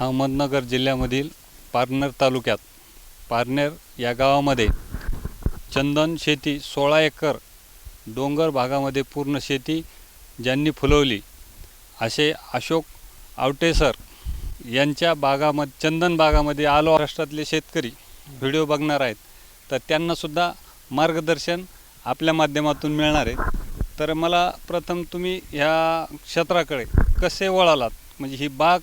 अहमदनगर जिल्ह्यामधील पारनेर तालुक्यात. पारनेर या गावामध्ये चंदन शेती सोळा एकर डोंगर भागामध्ये पूर्ण शेती ज्यांनी फुलवली. असे अशोक आवटे सर यांच्या बागामध्ये चंदन बागामध्ये आलो महाराष्ट्रातले शेतकरी व्हिडिओ बघणार आहेत. तर त्यांनासुद्धा मार्गदर्शन आपल्या माध्यमातून मिळणार आहे. तर मला प्रथम तुम्ही ह्या क्षेत्राकडे कसे वळालात? म्हणजे ही बाग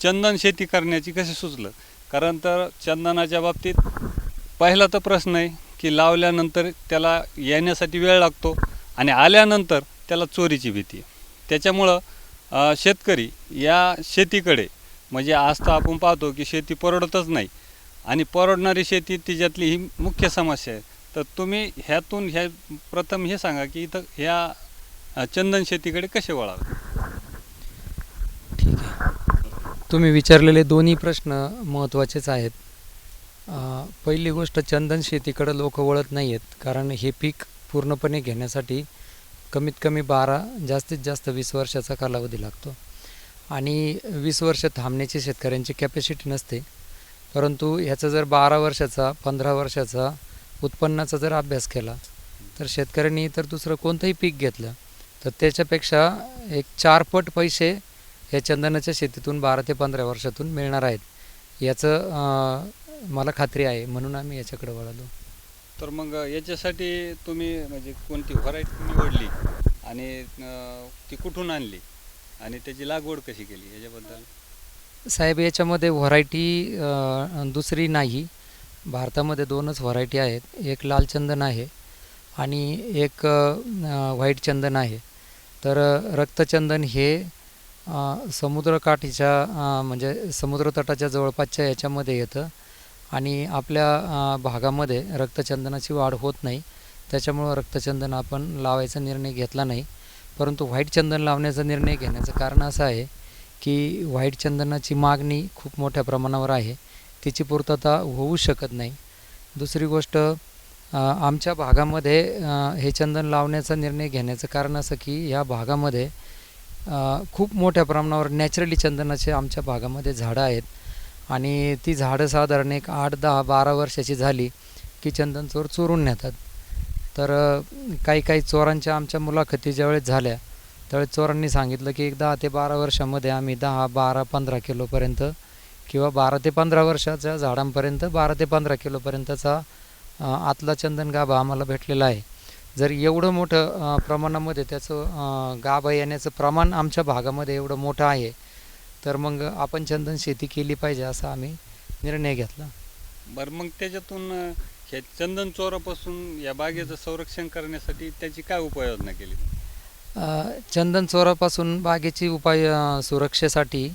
चंदन शेती करण्याची कसे सुचलं? कारण तर चंदनाच्या बाबतीत पहिला तर प्रश्न आहे की लावल्यानंतर त्याला येण्यासाठी वेळ लागतो आणि आल्यानंतर त्याला चोरीची भीती त्याच्यामुळं शेतकरी या शेतीकडे म्हणजे आज तर आपण पाहतो की शेती परवडतच नाही आणि परवडणारी शेती तिच्यातली ही मुख्य समस्या आहे. तर तुम्ही ह्यातून ह्या प्रथम हे सांगा की इथं ह्या चंदन शेतीकडे कसे वळावे ठीक आहे तुम्ही विचारलेले दोन्ही प्रश्न महत्त्वाचेच आहेत. पहिली गोष्ट चंदन शेतीकडं लोक वळत नाही आहेत कारण हे पीक पूर्णपणे घेण्यासाठी कमीत कमी बारा जास्तीत जास्त वीस वर्षाचा कालावधी लागतो. आणि वीस वर्ष थांबण्याची शेतकऱ्यांची कॅपॅसिटी नसते. परंतु ह्याचा जर बारा वर्षाचा पंधरा वर्षाचा उत्पन्नाचा जर अभ्यास केला तर शेतकऱ्यांनी इतर दुसरं कोणतंही पीक घेतलं तर त्याच्यापेक्षा एक चारपट पैसे या चंदनाच्या शेतीतून बारा ते पंधरा वर्षातून मिळणार आहेत. याचं मला खात्री आहे म्हणून आम्ही याच्याकडे वळालो. तर मग याच्यासाठी तुम्ही म्हणजे कोणती व्हरायटी निवडली आणि ती कुठून आणली आणि त्याची लागवड कशी केली याच्याबद्दल? साहेब याच्यामध्ये व्हरायटी दुसरी नाही. भारतामध्ये दोनच व्हरायटी आहेत. एक लाल चंदन आहे आणि एक व्हाईट चंदन आहे. तर रक्तचंदन हे समुद्रकाठीच्या म्हणजे समुद्रतटाच्या जवळपासच्या याच्यामध्ये येतं. आणि आपल्या भागामध्ये रक्तचंदनाची वाढ होत नाही. त्याच्यामुळं रक्तचंदन आपण लावायचा निर्णय घेतला नाही. परंतु व्हाईट चंदन लावण्याचा निर्णय घेण्याचं कारण असं आहे की व्हाईट चंदनाची मागणी खूप मोठ्या प्रमाणावर आहे. तिची पूर्तता होऊ शकत नाही. दुसरी गोष्ट आमच्या भागामध्ये हे चंदन लावण्याचा निर्णय घेण्याचं कारण असं की ह्या भागामध्ये खूप मोठ्या प्रमाणावर नॅचरली चंदनाचे आमच्या भागामध्ये झाडं आहेत. आणि ती झाडं साधारण एक आठ दहा बारा वर्षाची झाली की चंदन चोर चोरून नेतात. तर काही काही चोरांच्या आमच्या मुलाखती ज्यावेळेस झाल्या त्यावेळेस चोरांनी सांगितलं की एक दहा ते बारा वर्षामध्ये आम्ही दहा बारा पंधरा किलोपर्यंत किंवा बारा ते पंधरा वर्षाच्या झाडांपर्यंत बारा ते पंधरा किलोपर्यंतचा आतला चंदन गाभा आम्हाला भेटलेला आहे. जर एवढं मोठं प्रमाणामध्ये त्याचं गाभा येण्याचं प्रमाण आमच्या भागामध्ये एवढं मोठं आहे तर मग आपण चंदन शेती केली पाहिजे असा आम्ही निर्णय घेतला. बरं मग त्याच्यातून हे चंदन चोरापासून या बागेचं संरक्षण करण्यासाठी त्याची काय उपाययोजना केली? चंदन चोरापासून बागेची उपाय सुरक्षेसाठी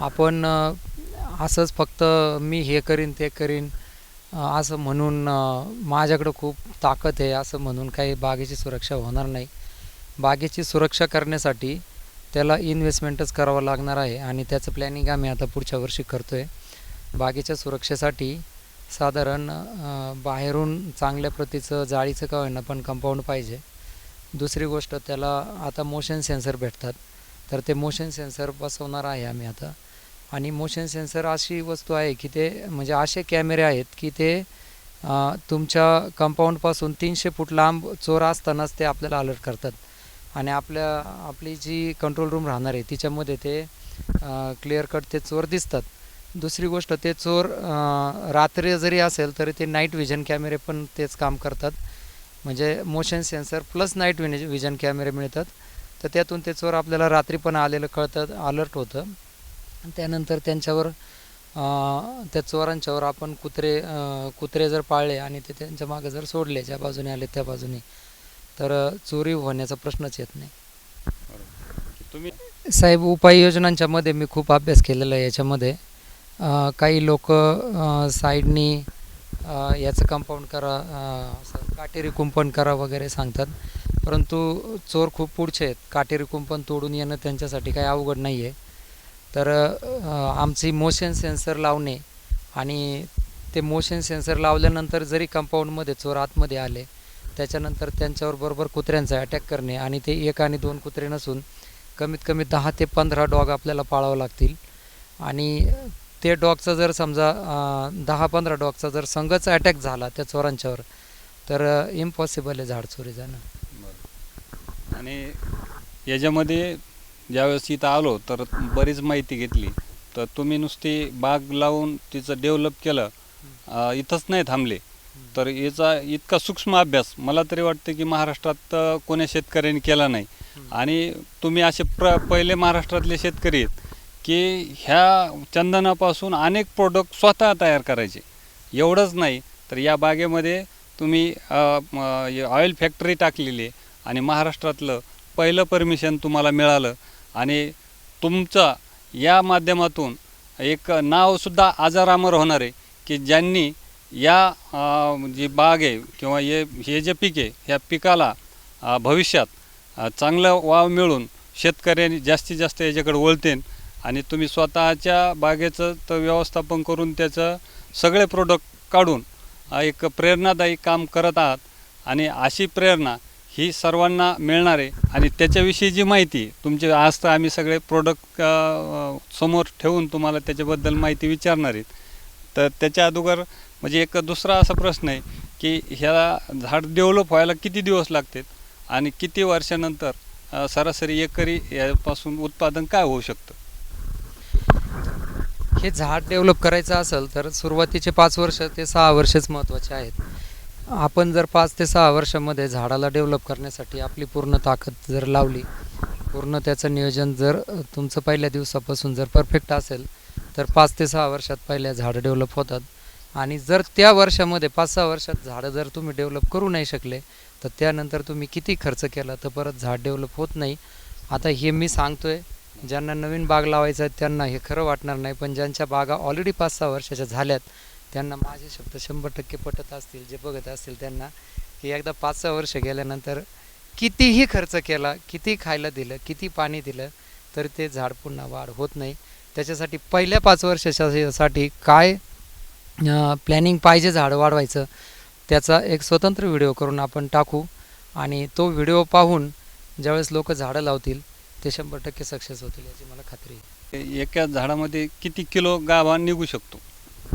आपण असंच फक्त मी हे करीन ते करीन असं म्हणून माझ्याकडं खूप ताकद आहे असं म्हणून काही बागेची सुरक्षा होणार नाही. बागेची सुरक्षा करण्यासाठी त्याला इन्व्हेस्टमेंटच करावं लागणार आहे आणि त्याचं प्लॅनिंग आम्ही आता पुढच्या वर्षी करतो आहे बागेच्या सुरक्षेसाठी साधारण बाहेरून चांगल्या प्रतीचं जाळीचं का होईना पण कंपाऊंड पाहिजे. दुसरी गोष्ट त्याला आता मोशन सेन्सर भेटतात. तर ते मोशन सेन्सर बसवणार आहे आम्ही आता. आणि मोशन सेन्सर अशी वस्तू आहे की ते म्हणजे असे कॅमेरे आहेत की ते तुमच्या कंपाऊंडपासून तीनशे फूट लांब चोर असतानाच ते आपल्याला अलर्ट करतात. आणि आपल्या आपली जी कंट्रोल रूम राहणार आहे तिच्यामध्ये ते क्लिअर कट ते चोर दिसतात. दुसरी गोष्ट ते चोर रात्री जरी असेल तरी ते नाईट विजन कॅमेरे पण तेच काम करतात. म्हणजे मोशन सेन्सर प्लस नाईट विज विजन कॅमेरे मिळतात. तर त्यातून ते चोर आपल्याला रात्री पण आलेलं कळतं अलर्ट होतं. त्यानंतर त्यांच्यावर त्या चोरांच्यावर आपण कुत्रे कुत्रे जर पाळले आणि ते त्यांच्या मागे जर सोडले ज्या बाजूने आले त्या बाजूने तर चोरी होण्याचा प्रश्नच येत नाही. तुम्ही साहेब उपाययोजनांच्या मध्ये मी खूप अभ्यास केलेला आहे याच्यामध्ये. काही लोक साईडनी याचं कंपाऊंड करा काटेरी कुंपण करा वगैरे सांगतात. परंतु चोर खूप पुढचे आहेत. काटेरी कुंपण तोडून येणं त्यांच्यासाठी काही अवघड नाही आहे तर आमची मोशन सेन्सर लावणे आणि ते मोशन सेन्सर लावल्यानंतर जरी कंपाऊंडमध्ये चोर आतमध्ये आले त्याच्यानंतर त्यांच्यावर बरोबर कुत्र्यांचा अटॅक करणे आणि ते एक आणि दोन कुत्रे नसून कमीत कमी दहा ते पंधरा डॉग आपल्याला पाळावं लागतील. आणि ते डॉगचा जर समजा दहा पंधरा डॉगचा जर संघच अटॅक झाला त्या चोरांच्यावर तर इम्पॉसिबल आहे झाड चोरी जाणं. आणि याच्यामध्ये ज्यावेळेस इथं आलो तर बरीच माहिती घेतली. तर तुम्ही नुसती बाग लावून तिचं डेव्हलप केलं इथंच नाही थांबले. तर याचा इतका सूक्ष्म अभ्यास मला तरी वाटतं की महाराष्ट्रात कोण्या शेतकऱ्यांनी केला नाही. आणि तुम्ही असे प्र पहिले महाराष्ट्रातले शेतकरी आहेत की ह्या चंदनापासून अनेक प्रोडक्ट स्वतः तयार करायचे. एवढंच नाही तर या बागेमध्ये तुम्ही ऑइल फॅक्टरी टाकलेली आणि महाराष्ट्रातलं पहिलं परमिशन तुम्हाला मिळालं. आणि तुमचं या माध्यमातून एक नावसुद्धा आजारामर होणार आहे की ज्यांनी या जी बाग आहे किंवा हे हे जे पीक आहे ह्या पिकाला भविष्यात चांगलं वाव मिळून शेतकऱ्यांनी जास्तीत जास्त याच्याकडे वळतेन आणि तुम्ही स्वतःच्या बागेचं तर व्यवस्थापन करून त्याचं सगळे प्रोडक्ट काढून एक प्रेरणादायी काम करत आहात. आणि अशी प्रेरणा ही सर्वांना मिळणार आहे. आणि त्याच्याविषयी जी माहिती तुमचे आज तर आम्ही सगळे प्रोडक्ट समोर ठेवून तुम्हाला त्याच्याबद्दल माहिती विचारणार आहेत. तर त्याच्या अगोदर म्हणजे एक दुसरा असा प्रश्न आहे की ह्या झाड डेव्हलप व्हायला किती दिवस लागतात? आणि किती वर्षानंतर सरासरी एकरी यापासून उत्पादन काय होऊ शकतं? हे झाड डेव्हलप करायचं असेल तर सुरुवातीचे पाच वर्ष ते सहा वर्षच महत्त्वाचे आहेत. आपण जर पाच ते सहा वर्षामध्ये झाडाला डेव्हलप करण्यासाठी आपली पूर्ण ताकद जर लावली पूर्ण त्याचं नियोजन जर तुमचं पहिल्या दिवसापासून जर परफेक्ट असेल तर पाच ते सहा वर्षात पहिल्या झाडं डेव्हलप होतात. आणि जर त्या वर्षामध्ये पाच सहा वर्षात झाडं जर तुम्ही डेव्हलप करू नाही शकले तर त्यानंतर तुम्ही किती खर्च केला तर परत झाड डेव्हलप होत नाही. आता हे मी सांगतो आहे ज्यांना नवीन बाग लावायचं आहे त्यांना हे खरं वाटणार नाही पण ज्यांच्या बागा ऑलरेडी पाच सहा वर्षाच्या झाल्यात त्यांना माझे शब्द शंभर टक्के पटत असतील जे बघत असतील त्यांना की एकदा पाच सहा वर्ष गेल्यानंतर कितीही खर्च केला किती खायला दिलं किती पाणी दिलं तर ते झाड पुन्हा वाढ होत नाही. त्याच्यासाठी पहिल्या पाच वर्षासाठी काय प्लॅनिंग पाहिजे झाड वाढवायचं त्याचा एक स्वतंत्र व्हिडिओ करून आपण टाकू. आणि तो व्हिडिओ पाहून ज्यावेळेस लोक झाडं लावतील ते शंभर टक्के सक्सेस होतील याची मला खात्री आहे. एका झाडामध्ये किती किलो गाभा निघू शकतो?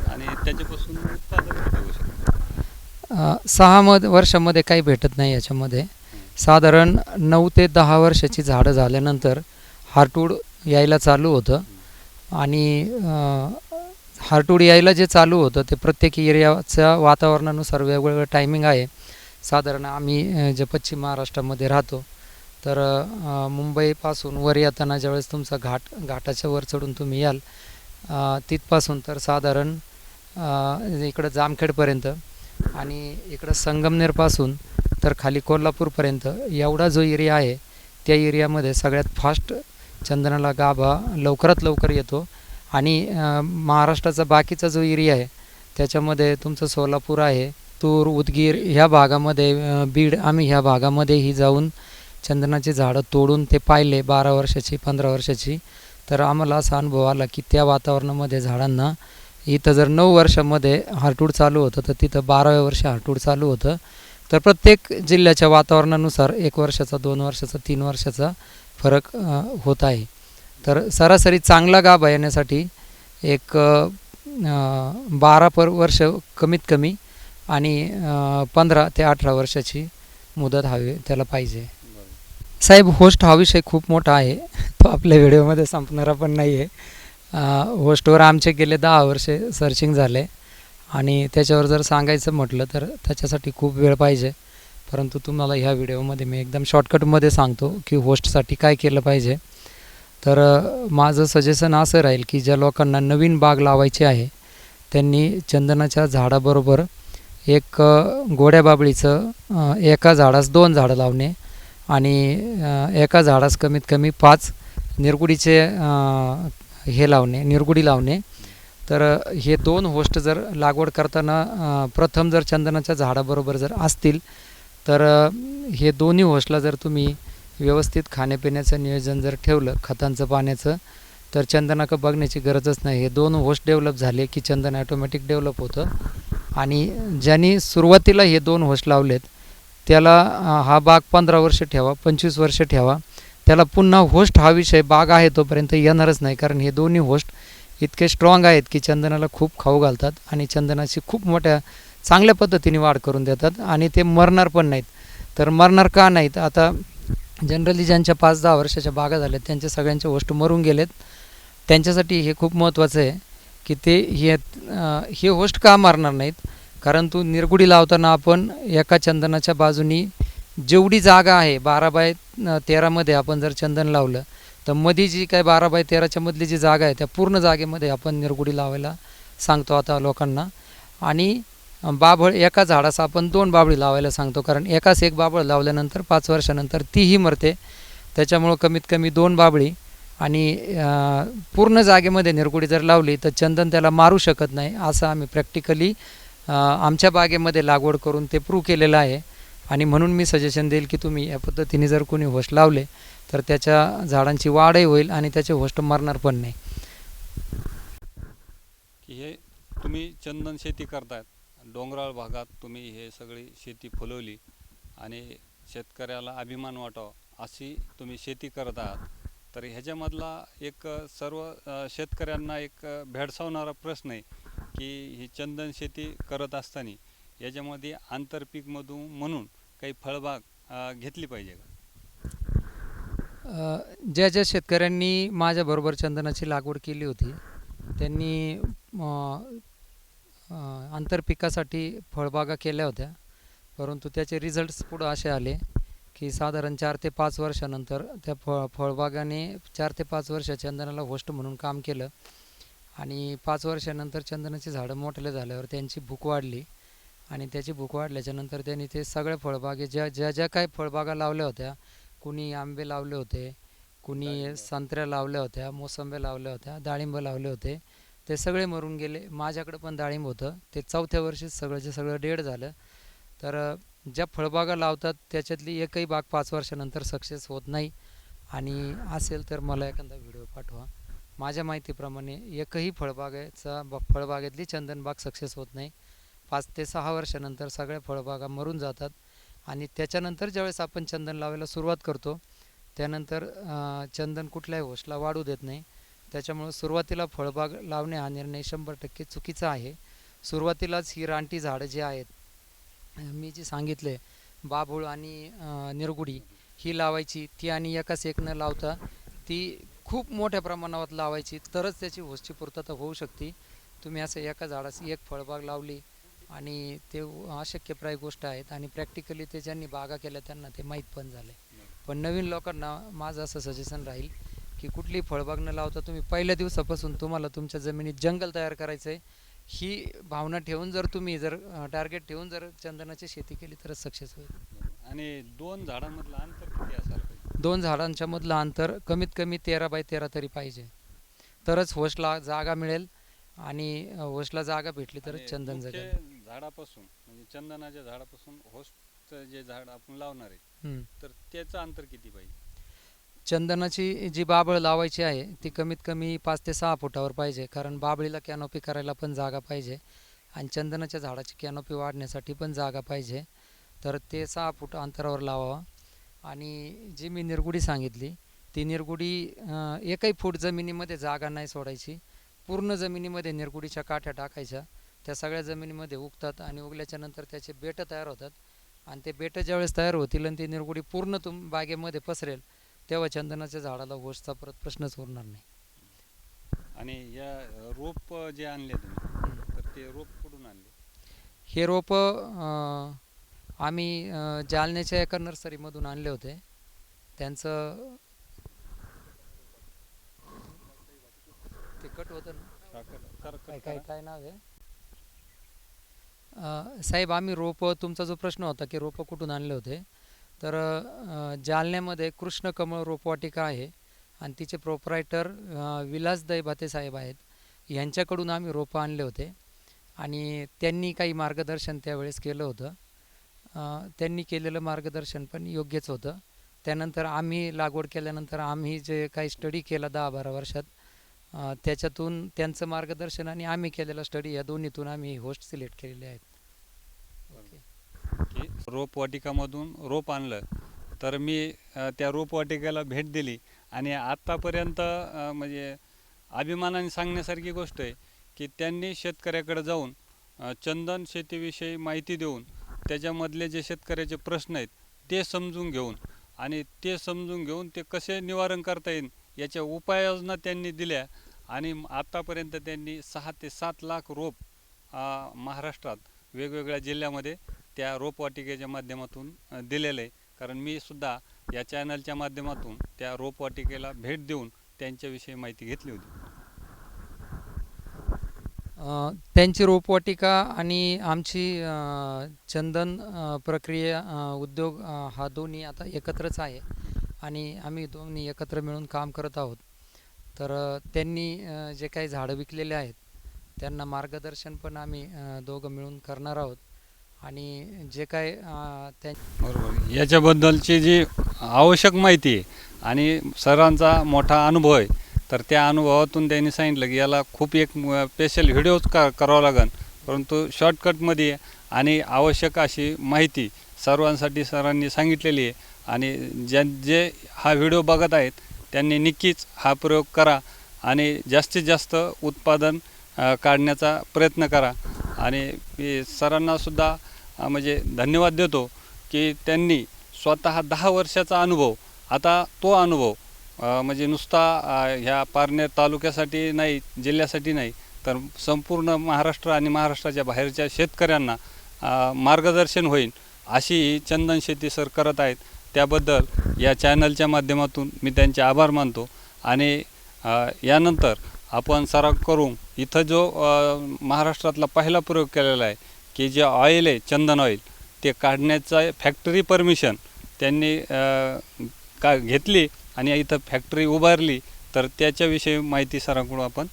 आणि त्याच्यापासून उत्पादन किती होऊ शकतं सहा मध वर्षामध्ये काही भेटत नाही याच्यामध्ये. साधारण नऊ ते दहा वर्षाची झाडं झाल्यानंतर हार्टूड यायला चालू होतं. आणि अ, हार्टूड यायला जे चालू होतं ते प्रत्येक एरियाच्या वातावरणानुसार वेगवेगळं टायमिंग आहे. साधारण आम्ही जे पश्चिम महाराष्ट्रामध्ये राहतो तर मुंबईपासून वर येताना ज्यावेळेस तुमचा घाट घाटाच्या वर चढून तुम्ही याल तिथपासून तर साधारण इकडं जामखेडपर्यंत आणि इकडं संगमनेरपासून तर खाली कोल्हापूरपर्यंत एवढा जो एरिया आहे त्या एरियामध्ये सगळ्यात फास्ट चंदनाला गाभा लवकरात लवकर येतो आणि महाराष्ट्राचा बाकीचा जो एरिया आहे त्याच्यामध्ये तुमचं सोलापूर आहे तूर उदगीर ह्या भागामध्ये बीड आम्ही ह्या भागामध्येही जाऊन चंदनाची झाडं तोडून ते पाहिले बारा वर्षाची पंधरा वर्षाची. तर आम्हाला असा अनुभव आला की त्या वातावरणामध्ये झाडांना इथं जर नऊ वर्षामध्ये हार्टूड चालू होतं तर तिथं बाराव्या वर्षी हार्टूड चालू होतं. तर प्रत्येक जिल्ह्याच्या वातावरणानुसार एक वर्षाचा दोन वर्षाचा तीन वर्षाचा फरक होत आहे. तर सरासरी चांगला गाभा येण्यासाठी एक बारा पर वर्ष कमीत कमी आणि पंधरा ते अठरा वर्षाची मुदत हवी त्याला पाहिजे. साहेब होस्ट हा विषय खूप मोठा आहे. तो आपल्या व्हिडिओमध्ये संपणारा पण नाही आहे होस्टवर आमचे गेले दहा वर्षे सर्चिंग झाले. आणि त्याच्यावर जर सांगायचं म्हटलं तर त्याच्यासाठी खूप वेळ पाहिजे. परंतु तुम्हाला ह्या व्हिडिओमध्ये मी एकदम शॉर्टकटमध्ये सांगतो की होस्टसाठी काय केलं पाहिजे. तर माझं सजेशन असं राहील की ज्या लोकांना नवीन बाग लावायची आहे त्यांनी चंदनाच्या झाडाबरोबर एक गोड्या बाबळीचं एका झाडास दोन झाडं लावणे. आणि एका झाडास कमीत कमी पाच निरगुडीचे हे लावणे निरगुडी लावणे. तर हे दोन होस्ट जर लागवड करताना प्रथम जर चंदनाच्या झाडाबरोबर जर असतील तर हे दोन्ही होस्टला जर तुम्ही व्यवस्थित खाण्यापिण्याचं नियोजन जर ठेवलं खतांचं पाण्याचं तर चंदनाकं बघण्याची गरजच नाही. हे दोन होस्ट डेव्हलप झाले की चंदन ॲटोमॅटिक डेव्हलप होतं. आणि ज्यांनी सुरुवातीला हे दोन होस्ट लावलेत त्याला हा बाग पंधरा वर्ष ठेवा पंचवीस वर्ष ठेवा. त्याला पुन्हा होस्ट हा विषय बाग आहे तोपर्यंत येणारच नाही कारण हे दोन्ही होस्ट इतके स्ट्रॉंग आहेत की चंदनाला खूप खाऊ घालतात आणि चंदनाची खूप मोठ्या चांगल्या पद्धतीने वाढ करून देतात आणि ते मरणार पण नाहीत. तर मरणार का नाहीत? आता जनरली ज्यांच्या पाच दहा वर्षाच्या बागा झाल्यात त्यांच्या सगळ्यांच्या होस्ट मरून गेलेत. त्यांच्यासाठी हे खूप महत्त्वाचं आहे की ते हे हे होस्ट का मारणार नाहीत? कारण तू निरगुडी लावताना आपण एका चंदनाच्या बाजूनी जेवढी जागा आहे बारा बाय तेरामध्ये आपण जर चंदन लावलं तर मधी जी काय बारा बाय तेराच्या मधली जी जागा आहे त्या पूर्ण जागेमध्ये आपण निरगुडी लावायला सांगतो आता लोकांना. आणि बाभळ एका झाडास आपण दोन बाबळी लावायला सांगतो कारण एकाच एक बाबळ लावल्यानंतर पाच वर्षानंतर तीही मरते. त्याच्यामुळं कमीत कमी दोन बाबळी आणि पूर्ण जागेमध्ये निरगुडी जर लावली तर चंदन त्याला मारू शकत नाही असं आम्ही प्रॅक्टिकली आमच्या बागेमध्ये लागवड करून ते प्रूव्ह केलेलं आहे. आणि म्हणून मी सजेशन देईल की तुम्ही या पद्धतीने जर कोणी होस्ट लावले तर त्याच्या झाडांची वाढही होईल आणि त्याचे होस्ट मरणार पण नाही. की हे तुम्ही चंदन शेती करतायत. डोंगराळ भागात तुम्ही हे सगळी शेती फुलवली आणि शेतकऱ्याला अभिमान वाटावा अशी तुम्ही शेती करत आहात. तर ह्याच्यामधला एक सर्व शेतकऱ्यांना एक भेडसावणारा प्रश्न आहे. की ही चंदन शेती करत असताना याच्यामध्ये आंतरपीकमधून म्हणून काही फळबाग घेतली पाहिजे का? ज्या ज्या शेतकऱ्यांनी माझ्याबरोबर चंदनाची लागवड केली होती त्यांनी आंतरपिकासाठी फळबागा केल्या होत्या. परंतु त्याचे रिझल्ट्स पुढं असे आले की साधारण चार ते पाच वर्षानंतर त्या फळ फळबागाने चार ते पाच वर्ष चंदनाला होस्ट म्हणून काम केलं. आणि पाच वर्षानंतर चंदनाची झाडं मोठले झाल्यावर त्यांची भूक वाढली. आणि त्याची भूक वाढल्याच्या नंतर त्यांनी ते सगळ्या फळबागे ज्या ज्या ज्या काही फळबागा लावल्या होत्या कुणी आंबे लावले होते कुणी. संत्र्या लावल्या होत्या मोसंब्या लावल्या होत्या डाळिंब लावले होते ते सगळे मरून गेले. माझ्याकडे पण डाळिंब होतं. ते चौथ्या वर्षीच सगळंच्या सगळं डेड झालं. तर ज्या फळबागा लावतात त्याच्यातली एकही बाग पाच वर्षानंतर सक्सेस होत नाही. आणि असेल तर मला एखादा व्हिडिओ पाठवा. माझ्या माहितीप्रमाणे एकही फळबागेचा ब- फळबागेतली चंदनबाग सक्सेस होत नाही. पाच ते सहा वर्षानंतर सगळ्या फळबागा मरून जातात आणि त्याच्यानंतर ज्यावेळेस आपण चंदन लावायला सुरुवात करतो त्यानंतर चंदन कुठल्याही होशला वाढू देत नाही. त्याच्यामुळं सुरुवातीला फळबाग लावणे हा निर्णय शंभर टक्के चुकीचा आहे. सुरुवातीलाच ही रानटी झाडं जी आहेत मी जी सांगितले बाभूळ आणि निरगुडी ही लावायची ती आणि एकाच एक न लावता ती खूप मोठ्या प्रमाणावर लावायची तरच त्याची होस्टची पूर्तता होऊ शकते. तुम्ही असं एका झाडाची एक फळबाग लावली आणि ते अशक्यप्राय गोष्ट आहेत आणि प्रॅक्टिकली ते ज्यांनी बागा केल्या त्यांना ते माहीत पण झालं पण नवीन लोकांना माझं असं सजेशन राहील की कुठली फळबाग न लावता तुम्ही पहिल्या दिवसापासून तुम्हाला तुमच्या जमिनीत जंगल तयार करायचं आहे ही भावना ठेवून जर तुम्ही जर टार्गेट ठेवून जर चंदनाची शेती केली तरच सक्सेस होईल. आणि दोन झाडांमधलं अंतर किती असाल दोन झाडांच्या मधलं अंतर कमीत कमी तेरा बाय तेरा तरी पाहिजे. तरच होस्टला जागा मिळेल आणि होस्टला जागा भेटली तरच चंदन जगेल. झाडापासून म्हणजे चंदनाच्या झाडापासून होस्टचं जे झाड आपण लावणार आहे. तर त्याचं अंतर किती पाहिजे? चंदनाची जी बाबळ लावायची आहे ती कमीत कमी पाच ते सहा फुटावर पाहिजे कारण बाबळीला कॅनोपी करायला पण जागा पाहिजे आणि चंदनाच्या झाडाची कॅनोपी वाढण्यासाठी पण जागा पाहिजे. तर ते सहा फूट अंतरावर लावावा. आणि जी मी निरगुडी सांगितली ती निरगुडी एकही फूट जमिनीमध्ये जागा नाही सोडायची. पूर्ण जमिनीमध्ये निरगुडीच्या काठ्या टाकायच्या. त्या सगळ्या जमिनीमध्ये उगतात आणि उगल्याच्या नंतर त्याचे बेटं तयार होतात. आणि ते बेटं ज्यावेळेस तयार होतील आणि ती निरगुडी पूर्ण तुम बागेमध्ये पसरेल तेव्हा चंदनाच्या झाडाला होशचा परत प्रश्नच उरणार नाही. आणि या रोप जे आणले तुम्ही तर ते रोप कुठून आणले? हे रोपं आम्ही जालन्याच्या एका नर्सरीमधून आणले होते. त्यांचं ते कट होतं ना. काय काय काय नाव आहे? साहेब आम्ही रोपं तुमचा जो प्रश्न होता की रोपं कुठून आणले होते? तर जालन्यामध्ये जालन्यामध्ये कृष्णकमळ रोपवाटिका आहे आणि तिचे प्रोपरायटर विलास दैभाते साहेब आहेत. यांच्याकडून आम्ही रोपं आणले होते आणि त्यांनी काही मार्गदर्शन त्यावेळेस केलं होतं. त्यांनी केलेलं मार्गदर्शन पण योग्यच होतं. त्यानंतर आम्ही लागवड केल्यानंतर आम्ही जे काही स्टडी केला दहा बारा वर्षात त्याच्यातून त्यांचं मार्गदर्शन आणि आम्ही केलेला स्टडी या दोन्हीतून आम्ही होस्ट सिलेक्ट केलेले आहेत. रोपवाटिकामधून रोप आणलं तर मी त्या रोपवाटिकेला भेट दिली आणि आत्तापर्यंत म्हणजे अभिमानाने सांगण्यासारखी गोष्ट आहे की त्यांनी शेतकऱ्याकडे जाऊन चंदन शेतीविषयी माहिती देऊन त्याच्यामधले जे शेतकऱ्याचे प्रश्न आहेत ते समजून घेऊन आणि ते समजून घेऊन ते कसे निवारण करता येईल याच्या उपाययोजना त्यांनी दिल्या आणि आत्तापर्यंत आतापर्यंत त्यांनी सहा ते सात लाख रोप महाराष्ट्रात वेगवेगळ्या जिल्ह्यामध्ये त्या रोपवाटिकेच्या माध्यमातून दिलेलं आहे. कारण मी सुद्धा या चॅनलच्या माध्यमातून त्या रोपवाटिकेला भेट देऊन त्यांच्याविषयी माहिती घेतली होती. त्यांची रोपवाटिका आणि आमची चंदन प्रक्रिया उद्योग हा दोन्ही आता एकत्रच आहे आणि आम्ही दोन्ही एकत्र मिळून काम करत आहोत. तर त्यांनी जे काही झाडं विकलेले आहेत त्यांना मार्गदर्शन पण आम्ही दोघं मिळून करणार आहोत आणि जे काय त्यां बरोबर. याच्याबद्दलची जी आवश्यक माहिती आहे आणि सरांचा मोठा अनुभव आहे तर त्या अनुभवातून त्यांनी सांगितलं की याला खूप एक स्पेशल व्हिडिओज का करावा लागेल परंतु शॉर्टकटमध्ये आणि आवश्यक अशी माहिती सर्वांसाठी सरांनी सांगितलेली आहे. आणि ज्या जे हा व्हिडिओ बघत आहेत त्यांनी नक्कीच हा प्रयोग करा आणि जास्तीत जास्त उत्पादन काढण्याचा प्रयत्न करा. आणि मी सरांनासुद्धा म्हणजे धन्यवाद देतो की त्यांनी स्वतः दहा वर्षाचा अनुभव आता तो अनुभव म्हणजे नुसता ह्या पारनेर तालुक्यासाठी नाही जिल्ह्यासाठी नाही तर संपूर्ण महाराष्ट्र आणि महाराष्ट्राच्या बाहेरच्या शेतकऱ्यांना मार्गदर्शन होईल अशी ही चंदन शेती सर करत आहेत. त्याबद्दल या चॅनलच्या माध्यमातून मी त्यांचे आभार मानतो. आणि यानंतर आपण सराव करून इथं जो महाराष्ट्रातला पहिला प्रयोग केलेला आहे की जे ऑइल आहे चंदन ऑइल ते काढण्याचा फॅक्टरी परमिशन त्यांनी का घेतली. आणि इथं फॅक्टरी उभारली तर त्याच्याविषयी माहिती सरांकडून आपण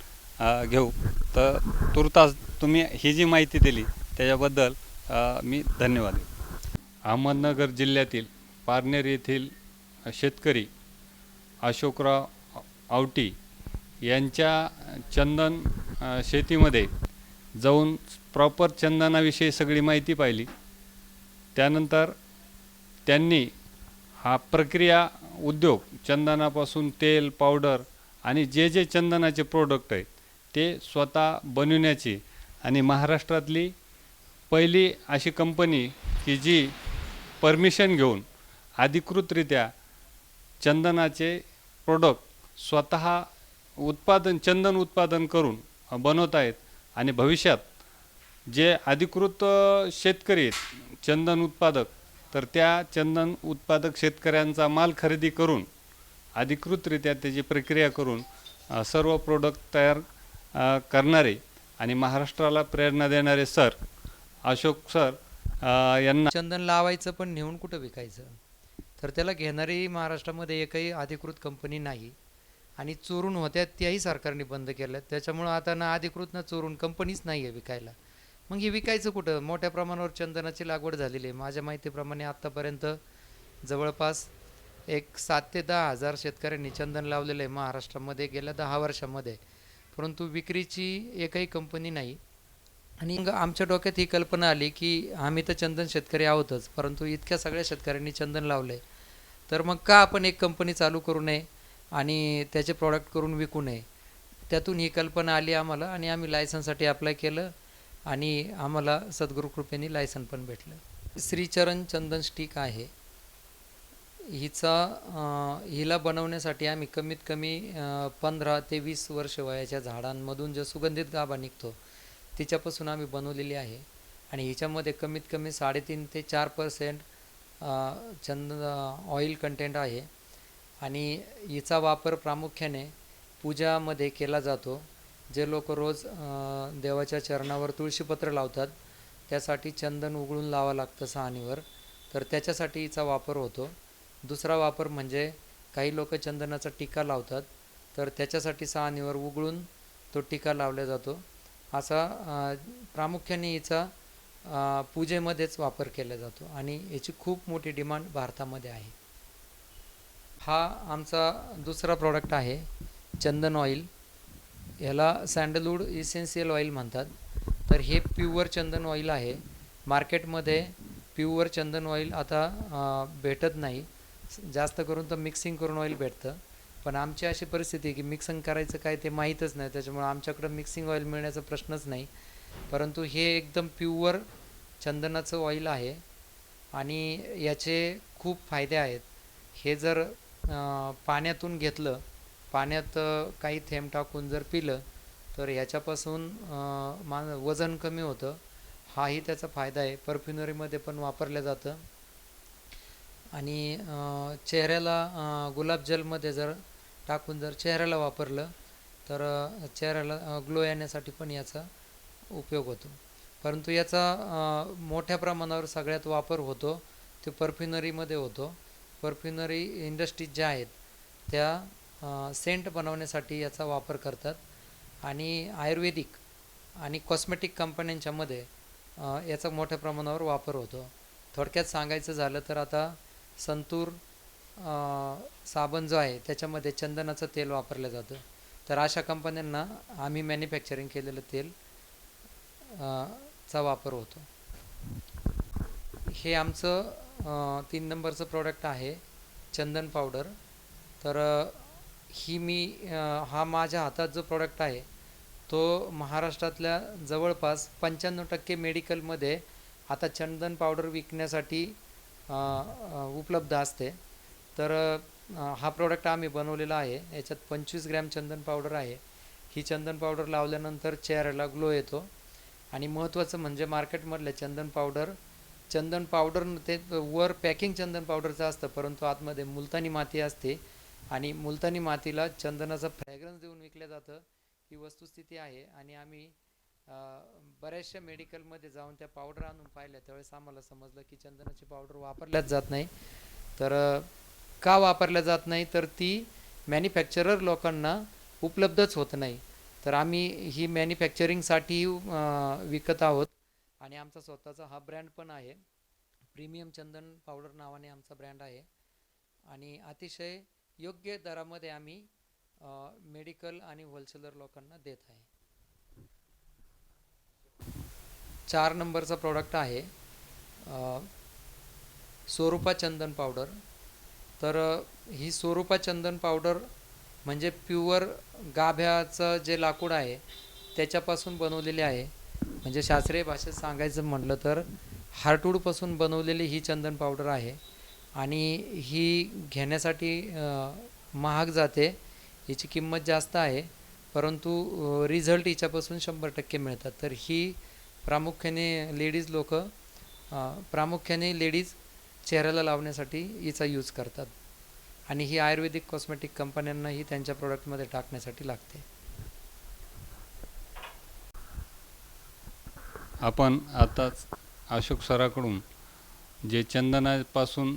घेऊ. तर तुर्तास तुम्ही ही जी माहिती दिली त्याच्याबद्दल मी धन्यवाद. अहमदनगर जिल्ह्यातील पारनेर येथील शेतकरी अशोकराव आवटी यांच्या चंदन शेतीमध्ये जाऊन प्रॉपर चंदनाविषयी सगळी माहिती पाहिली. त्यानंतर त्यांनी हा प्रक्रिया उद्योग चंदनापासून तेल पावडर आणि जे जे चंदनाचे प्रोडक्ट आहेत ते स्वतः बनविण्याची आणि महाराष्ट्रातली पहिली अशी कंपनी की जी परमिशन घेऊन अधिकृतरित्या चंदनाचे प्रोडक्ट स्वतः उत्पादन चंदन उत्पादन करून बनवत आहेत आणि भविष्यात जे अधिकृत शेतकरी आहेत चंदन उत्पादक तर त्या चंदन उत्पादक शेतकऱ्यांचा माल खरेदी करून अधिकृतरित्या त्याची प्रक्रिया करून सर्व प्रोडक्ट तयार करणारे आणि महाराष्ट्राला प्रेरणा देणारे सर अशोक सर यांना चंदन लावायचं पण नेऊन कुठं विकायचं? तर त्याला घेणारी महाराष्ट्रामध्ये एकही अधिकृत कंपनी नाही. आणि चोरून होत्या त्याही सरकारने बंद केल्या त्याच्यामुळं आता ना अधिकृत ना चोरून कंपनीच नाही आहे विकायला. मग हे विकायचं कुठं? मोठ्या प्रमाणावर चंदनाची लागवड झालेली आहे. माझ्या माहितीप्रमाणे आत्तापर्यंत जवळपास एक सात ते दहा हजार शेतकऱ्यांनी चंदन लावलेलं आहे महाराष्ट्रामध्ये गेल्या दहा वर्षामध्ये. परंतु विक्रीची एकही कंपनी नाही. आणि मग आमच्या डोक्यात ही कल्पना आली की आम्ही तर चंदन शेतकरी आहोतच परंतु इतक्या सगळ्या शेतकऱ्यांनी चंदन लावले तर मग का आपण एक कंपनी चालू करू नये आणि त्याचे प्रॉडक्ट करून विकू नये? त्यातून ही कल्पना आली आम्हाला आणि आम्ही लायसनसाठी अप्लाय केलं. आणि आम्हाला सद्गुरू कृपेने लायसन पण भेटलं. श्रीचरण चंदन स्टिक आहे. हिचा हिला बनवण्यासाठी आम्ही कमीत कमी पंधरा ते वीस वर्ष वयाच्या झाडांमधून जो सुगंधित गाभा निघतो तिच्यापासून आम्ही बनवलेली आहे. आणि हिच्यामध्ये कमीत कमी साडेतीन ते चार पर्सेंट चंद ऑइल कंटेंट आहे. आणि हिचा वापर प्रामुख्याने पूजामध्ये केला जातो. जे लोक रोज देवाच्या चरणावर तुळशीपत्र लावतात त्यासाठी चंदन उघडून लावा लागतं सहानीवर. तर त्याच्यासाठी हिचा वापर होतो. दुसरा वापर म्हणजे काही लोक चंदनाचा टिका लावतात तर त्याच्यासाठी सहानीवर उघडून तो टिका लावला जातो. असा प्रामुख्याने हिचा पूजेमध्येच वापर केला जातो आणि याची खूप मोठी डिमांड भारतामध्ये आहे. हा आमचा दुसरा प्रॉडक्ट आहे चंदन ऑइल. याला सँडलवूड इसेन्शियल ऑइल म्हणतात. तर हे प्युअर चंदन ऑइल आहे. मार्केटमध्ये प्युअर चंदन ऑइल आता भेटत नाही. जास्त करून तर मिक्सिंग करून ऑइल भेटतं. पण आमची अशी परिस्थिती आहे की मिक्सिंग करायचं काय ते माहीतच नाही. त्याच्यामुळे आमच्याकडं मिक्सिंग ऑइल मिळण्याचा प्रश्नच नाही. परंतु हे एकदम प्युअर चंदनाचं ऑइल आहे. आणि याचे खूप फायदे आहेत. हे जर पाण्यातून घेतलं पाण्यात काही थेंब टाकून जर पिलं तर याच्यापासून मान वजन कमी होतं. हाही त्याचा फायदा आहे. परफ्युनरीमध्ये पण वापरलं जातं. आणि चेहऱ्याला गुलाब जलमध्ये जर टाकून जर चेहऱ्याला वापरलं तर चेहऱ्याला ग्लो येण्यासाठी पण याचा उपयोग होतो. परंतु याचा मोठ्या प्रमाणावर सगळ्यात वापर होतो ते परफ्युनरीमध्ये होतो. परफ्युनरी इंडस्ट्रीज ज्या आहेत त्या सेंट बनवण्यासाठी याचा वापर करतात. आणि आयुर्वेदिक आणि कॉस्मेटिक कंपन्यांच्यामध्ये याचा मोठ्या प्रमाणावर वापर होतो. थोडक्यात सांगायचं झालं तर आता संतूर साबण जो आहे त्याच्यामध्ये चंदनाचं तेल वापरलं जातं. तर अशा कंपन्यांना आम्ही मॅन्युफॅक्चरिंग केलेलं तेल चा वापर होतो. हे आमचं तीन नंबरचं प्रोडक्ट आहे चंदन पावडर तर ही मी हा माझ्या हातात जो प्रॉडक्ट आहे तो महाराष्ट्रातल्या जवळपास पंच्याण्णव टक्के मेडिकलमध्ये आता चंदन पावडर विकण्यासाठी उपलब्ध असते. तर हा प्रॉडक्ट आम्ही बनवलेला आहे. याच्यात पंचवीस ग्रॅम चंदन पावडर आहे. ही चंदन पावडर लावल्यानंतर चेहऱ्याला ग्लो येतो. आणि महत्त्वाचं म्हणजे मार्केटमधले चंदन पावडर चंदन पावडर ते वर पॅकिंग चंदन पावडरचं असतं परंतु आतमध्ये मुलतानी माती असते. आणि मुलतानी मातीला चंदनाचं फ्रॅग्रन्स देऊन विकलं जातं. ही वस्तुस्थिती आहे आणि आम्ही बऱ्याचशा मेडिकलमध्ये जाऊन त्या पावडर आणून पाहिल्या. त्यावेळेस आम्हाला समजलं की चंदनाची पावडर वापरल्याच जात नाही. तर का वापरल्या जात नाही? तर ती मॅन्युफॅक्चरर लोकांना उपलब्धच होत नाही. तर आम्ही ही मॅन्युफॅक्चरिंगसाठी विकत आहोत. आणि आमचा स्वतःचा हा ब्रँड पण आहे. प्रीमियम चंदन पावडर नावाने आमचा ब्रँड आहे. आणि अतिशय योग्य दरामध्ये आम्ही मेडिकल आणि होलसेलर लोकांना देत आहे. चार नंबरचा प्रोडक्ट आहे स्वरूपा चंदन पावडर तर ही स्वरूपा चंदन पावडर म्हणजे प्युअर गाभ्याचं जे लाकूड आहे त्याच्यापासून बनवलेले आहे. म्हणजे शास्त्रीय भाषेत सांगायचं म्हटलं तर हार्टवूडपासून बनवलेली ही चंदन पावडर आहे. आणि ही घेण्यासाठी महाग जाते हिची किंमत जास्त आहे परंतु रिझल्ट हिच्यापासून शंभर टक्के मिळतात. तर ही प्रामुख्याने लेडीज लोक प्रामुख्याने लेडीज चेहऱ्याला लावण्यासाठी हिचा यूज करतात. आणि ही आयुर्वेदिक कॉस्मेटिक कंपन्यांनाही त्यांच्या प्रोडक्टमध्ये टाकण्यासाठी लागते. आपण आताच अशोक सराकडून जे चंदनापासून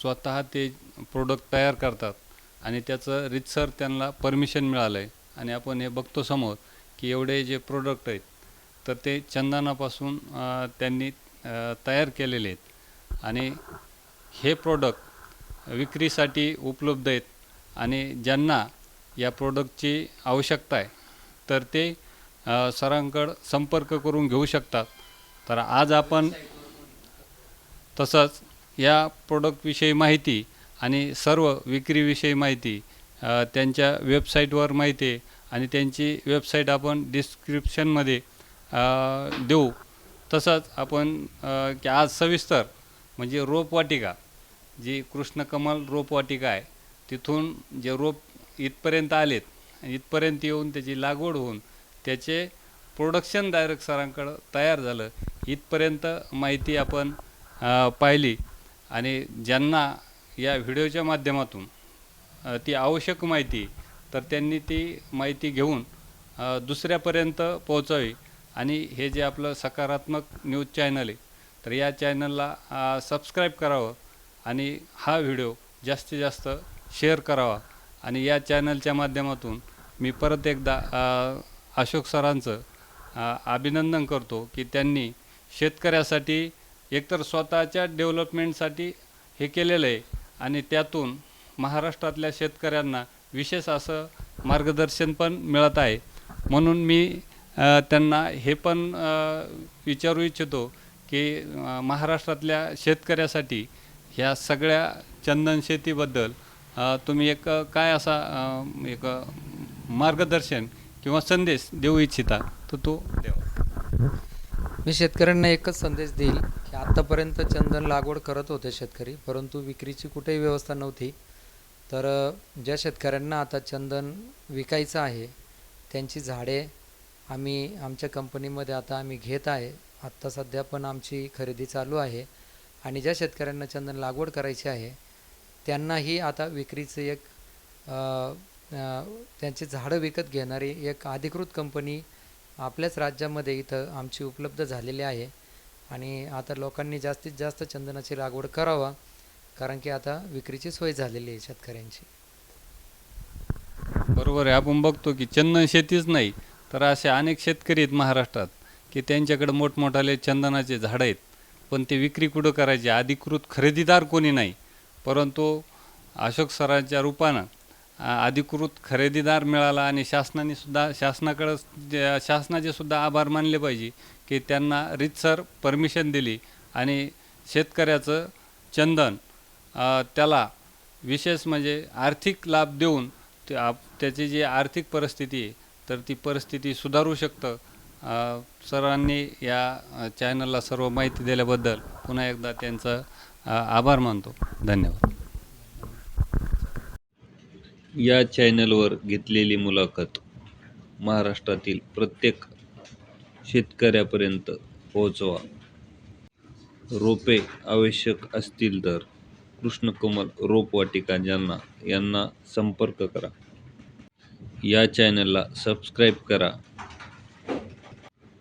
स्वतः ते प्रोडक्ट तयार करतात आणि त्याचं रितसर त्यांना परमिशन मिळालं आहे आणि आपण हे बघतो समोर की एवढे जे प्रोडक्ट आहेत तर ते चंदनापासून त्यांनी तयार केलेले आहेत. आणि हे प्रोडक्ट विक्रीसाठी उपलब्ध आहेत. आणि ज्यांना या प्रोडक्टची आवश्यकता आहे तर ते सरांकडं संपर्क करून घेऊ शकतात. तर आज आपण तसंच या प्रोडक्टविषयी माहिती आणि सर्व विक्रीविषयी माहिती त्यांच्या वेबसाईटवर माहिती आहे आणि त्यांची वेबसाईट आपण डिस्क्रिप्शनमध्ये देऊ. तसंच आपण की आज सविस्तर म्हणजे रोपवाटिका जी कृष्णकमल रोपवाटिका आहे तिथून जे रोप इथपर्यंत आलेत इथपर्यंत येऊन त्याची लागवड होऊन त्याचे प्रोडक्शन डायरेक्ट सरांकडं तयार झालं इथपर्यंत माहिती आपण पाहिली. आणि ज्यांना या व्हिडिओच्या माध्यमातून ती आवश्यक माहिती तर त्यांनी ती माहिती घेऊन दुसऱ्यापर्यंत पोहोचावी. आणि हे जे आपलं सकारात्मक न्यूज चॅनल आहे तर या चॅनलला सबस्क्राईब करावं आणि हा व्हिडिओ जास्तीत जास्त शेअर करावा. आणि या चॅनलच्या माध्यमातून मी परत एकदा अशोक सरांचं अभिनंदन करतो की त्यांनी शेतकऱ्यासाठी एकतर स्वतःच्या डेव्हलपमेंटसाठी हे केलेलं आहे आणि त्यातून महाराष्ट्रातल्या शेतकऱ्यांना विशेष असं मार्गदर्शन पण मिळत आहे. म्हणून मी त्यांना हे पण विचारू इच्छितो की महाराष्ट्रातल्या शेतकऱ्यासाठी ह्या सगळ्या चंदन शेतीबद्दल तुम्ही एक काय असा एक मार्गदर्शन किंवा संदेश देऊ इच्छिता तर तो देवा मी शेतकऱ्यांना एकच संदेश देईल. आत्तापर्यंत चंदन लागवड करत होते शेतकरी परंतु विक्रीची कुठेही व्यवस्था नव्हती. तर ज्या शेतकऱ्यांना आता चंदन विकायचं आहे त्यांची झाडे आम्ही आमच्या कंपनीमध्ये आता आम्ही घेत आहे. आत्ता सध्या पण आमची खरेदी चालू आहे. आणि ज्या शेतकऱ्यांना चंदन लागवड करायची आहे त्यांनाही आता विक्रीचं एक त्यांची झाडं विकत घेणारी एक अधिकृत कंपनी आपल्याच राज्यामध्ये इथं आमची उपलब्ध झालेली आहे. आणि आता लोकांनी जास्तीत जास्त चंदनाची लागवड करावा कारण की आता विक्रीची सोय झालेली आहे शेतकऱ्यांची. बरोबर आहे. आपण बघतो की चंदन शेतीच नाही तर असे अनेक शेतकरी आहेत महाराष्ट्रात की त्यांच्याकडे मोठमोठाले चंदनाचे झाडं आहेत पण ते विक्री कुठं करायचे? अधिकृत खरेदीदार कोणी नाही परंतु अशोक सरांच्या रूपानं अधिकृत खरेदीदार मिळाला आणि शासनाने सुद्धा शासनाकडं शासनाचे सुद्धा आभार मानले पाहिजे की त्यांना रितसर परमिशन दिली आणि शेतकऱ्याचं चंदन त्याला विशेष म्हणजे आर्थिक लाभ देऊन ते आप त्याची जी आर्थिक परिस्थिती आहे तर ती परिस्थिती सुधारू शकतं. सरांनी या चॅनलला सर्व माहिती दिल्याबद्दल पुन्हा एकदा त्यांचा आभार मानतो. धन्यवाद. या चॅनलवर घेतलेली मुलाखत महाराष्ट्रातील प्रत्येक शेतकऱ्यापर्यंत पोहोचवा. रोपे आवश्यक असतील तर कृष्णकमल रोपवाटिका जालना यांना संपर्क करा. या चॅनलला सबस्क्राईब करा.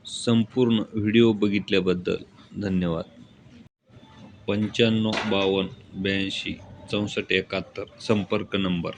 संपूर्ण व्हिडिओ बघितल्याबद्दल धन्यवाद. पंच्याण्णव बावन्न ब्याऐंशी चौसष्ट एकाहत्तर संपर्क नंबर.